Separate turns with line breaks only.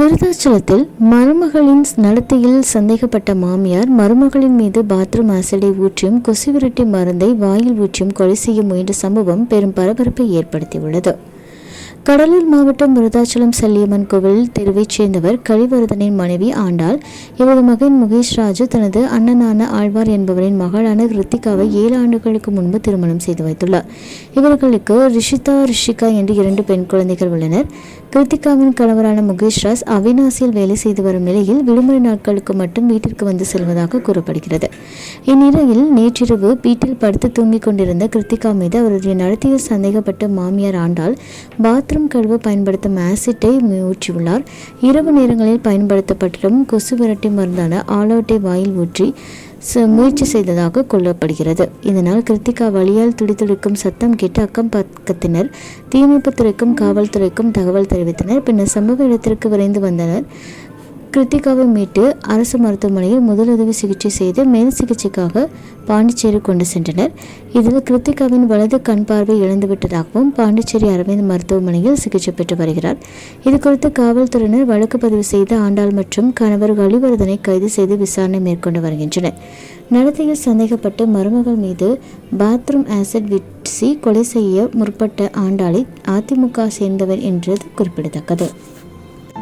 விருதாச்சலத்தில் மருமகளின் நடத்தையில் சந்தேகப்பட்ட மாமியார் மருமகளின் மீது பாத்ரூம் ஆசிடை ஊற்றியும் கொசுவிரட்டி மருந்தை வாயில் ஊற்றியும் கொலை செய்ய முயன்ற சம்பவம் பெரும் பரபரப்பை ஏற்படுத்தியுள்ளது. கடலூர் மாவட்டம் விருதாச்சலம் செல்லியம்மன் கோவில் தெருவைச் சேர்ந்தவர் கழிவரதனின் மனைவி ஆண்டாள். இவரது மகன் முகேஷ் ராஜு தனது அண்ணனான ஆழ்வார் என்பவரின் மகளான ரித்திகாவை ஏழு ஆண்டுகளுக்கு முன்பு திருமணம் செய்து வைத்துள்ளார். இவர்களுக்கு ரிஷிதா ரிஷிகா என்று இரண்டு பெண் குழந்தைகள் உள்ளனர். கிருத்திகாவின் கணவரான முகேஷ் ராஜ் அவினாசியில் வேலை செய்து வரும் நிலையில் விடுமுறை நாட்களுக்கு மட்டும் வீட்டிற்கு வந்து செல்வதாக கூறப்படுகிறது. இந்நிலையில் நேற்றிரவு வீட்டில் படுத்து தூங்கிக் கொண்டிருந்த கிருத்திகா மீது அவருடைய நடத்திய சந்தேகப்பட்ட மாமியார் ஆண்டாள் பாத்ரூம் கழுவ பயன்படுத்தும் ஆசிட்டை ஊற்றியுள்ளார். இரவு நேரங்களில் பயன்படுத்தப்பட்டிடும் கொசு விரட்டி மருந்தான ஆலோட்டை வாயில் ஊற்றி முயற்சி செய்ததாக கொள்ளப்படுகிறது. இதனால் கிருத்திகா வழியால் துடிதுடிக்கும் சத்தம் கேட்டு அக்கம் பக்கத்தினர் தீயணைப்புத்துறைக்கும் காவல்துறைக்கும் தகவல் தெரிவித்தனர். பின்னர் சம்பவ இடத்திற்கு விரைந்து வந்தனர். கிருத்திகாவை மீட்டு அரசு மருத்துவமனையில் முதலுதவி சிகிச்சை செய்து மேல் சிகிச்சைக்காக பாண்டிச்சேரி கொண்டு சென்றனர். இதில் கிருத்திகாவின் வலது கண் பார்வை இழந்துவிட்டதாகவும் பாண்டிச்சேரி அரவிந்த் மருத்துவமனையில் சிகிச்சை பெற்று வருகிறார். இது குறித்து காவல்துறையினர் வழக்கு பதிவு செய்து ஆண்டாள் மற்றும் கணவர் கலிவர்தனை கைது செய்து விசாரணை மேற்கொண்டு வருகின்றனர். நடத்தையில் சந்தேகப்பட்டு மருமகள் மீது பாத்ரூம் ஆசிட் வீசி கொலை செய்ய முற்பட்ட ஆண்டாளை அதிமுக சேர்ந்தவர் என்றது குறிப்பிடத்தக்கது.